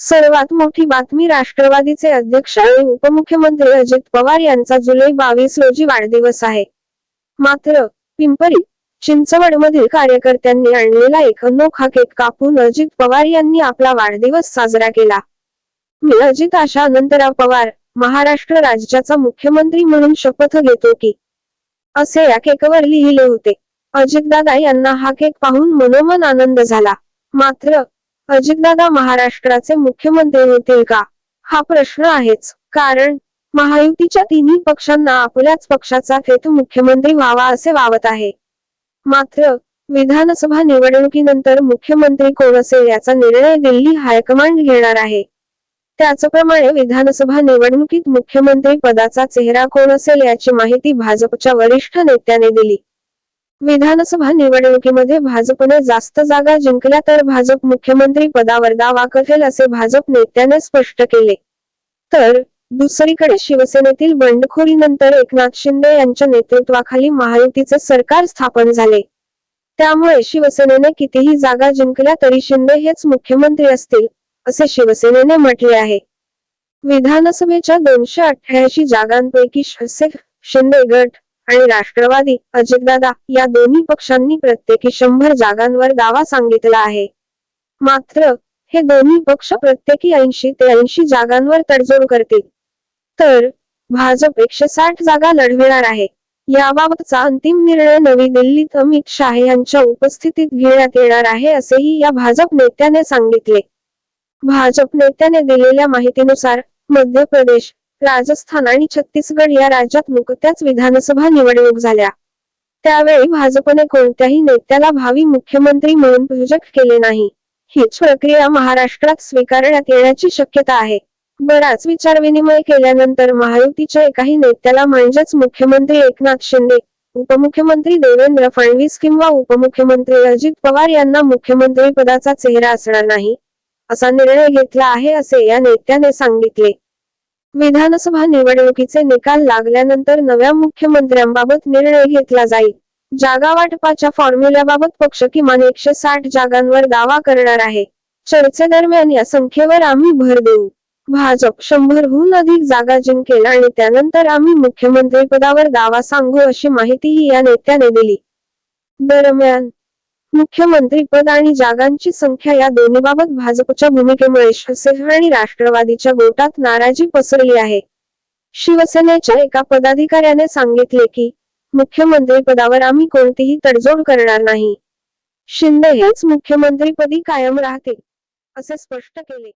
सर्वात मोठी बातमी राष्ट्रवादीचे अध्यक्ष आणि उपमुख्यमंत्री अजित पवार यांचा जुलै बावीस रोजी वाढदिवस आहे. मात्र पिंपरी चिंचवडमधील कार्यकर्त्यांनी आणलेला एक अनोखा केक कापून अजित पवार यांनी आपला वाढदिवस साजरा केला. मी अजित आशा अनंतराव पवार महाराष्ट्र राज्याचा मुख्यमंत्री म्हणून शपथ घेतो की असे या केकवर लिहिले होते. अजितदादा यांना हा केक पाहून मनोमन आनंद झाला. मात्र अजितदादा महाराष्ट्राचे मुख्यमंत्री होतील का? हा प्रश्न आहेच. कारण महायुतीच्या तिन्ही पक्षांना आपल्याच पक्षाचा थेट मुख्यमंत्री व्हावा असे वावत आहे. मात्र विधानसभा निवडणुकीनंतर मुख्यमंत्री कोण असेल याचा निर्णय दिल्ली हायकमांड घेणार आहे. त्याचप्रमाणे विधानसभा निवडणुकीत मुख्यमंत्री पदाचा चेहरा कोण असेल याची माहिती भाजपच्या वरिष्ठ नेत्याने दिली. विधानसभा निवडणुकीमध्ये भाजपने जास्त जागा जिंकल्या तर भाजप मुख्यमंत्री पदावर दावा करेल असे भाजप नेत्याने स्पष्ट केले. तर दुसरीकडे शिवसेनेतील बंडखोरीनंतर एकनाथ शिंदे यांच्या नेतृत्वाखाली महायुतीचे सरकार स्थापन झाले. त्यामुळे शिवसेनेने कितीही जागा जिंकल्या तरी शिंदे हेच मुख्यमंत्री असतील असे शिवसेनेने म्हटले आहे. विधानसभेच्या दोनशे अठ्याऐंशी जागांपैकी शिंदे गट आणि राष्ट्रवादी अजितदादा या दोन्ही पक्षांनी प्रत्येकी शंभर जागांवर दावा सांगितला आहे. मात्र हे दोन्ही पक्ष प्रत्येकी ऐंशी ते ऐंशी जागांवर तडजोड करतील. तर भाजप एकशे साठ जागा लढविणार आहे. याबाबतचा अंतिम निर्णय नवी दिल्लीत अमित शाह यांच्या उपस्थितीत घेण्यात येणार आहे असेही या भाजप नेत्याने सांगितले. भाजप नेत्याने दिलेल्या माहितीनुसार मध्य प्रदेश राजस्थान आणि छत्तीसगड या राज्यात नुकत्याच विधानसभा निवडणूक झाल्या. त्यावेळी भाजपने कोणत्याही नेत्याला भावी मुख्यमंत्री म्हणून प्रोजेक्ट केले नाही. हीच प्रक्रिया महाराष्ट्रात स्वीकारण्यात येण्याची शक्यता आहे. बराच विचारविनिमय केल्यानंतर महायुतीच्या एकाही नेत्याला म्हणजेच मुख्यमंत्री एकनाथ शिंदे उपमुख्यमंत्री देवेंद्र फडणवीस किंवा उपमुख्यमंत्री अजित पवार यांना मुख्यमंत्री पदाचा चेहरा असणार नाही असा निर्णय घेतला आहे असे या नेत्याने सांगितले. विधानसभा निवडणुकीचे निकाल लागल्यानंतर नव्या मुख्यमंत्र्यांबाबत निर्णय घेतला जाईल. जागा वाटपाच्या फॉर्म्युल्याबाबत पक्ष किमान एकशे साठ जागांवर दावा करणार आहे. चर्चेदरम्यान या संख्येवर आम्ही भर देऊ. भाजप शंभरहून अधिक जागा जिंकेल आणि त्यानंतर आम्ही मुख्यमंत्री पदावर दावा सांगू अशी माहितीही या नेत्याने दिली. दरम्यान मुख्यमंत्री पद आणि जागांची संख्या या दोन्हीबाबत भाजपच्या भूमिकेमुळे शिवसेना आणि राष्ट्रवादीच्या गोटात नाराजी पसरली आहे. शिवसेनेच्या एका पदाधिकाऱ्याने सांगितले की मुख्यमंत्री पदावर आम्ही कोणतीही तडजोड करणार नाही. शिंदे हेच मुख्यमंत्रीपदी कायम राहतील असे स्पष्ट केले.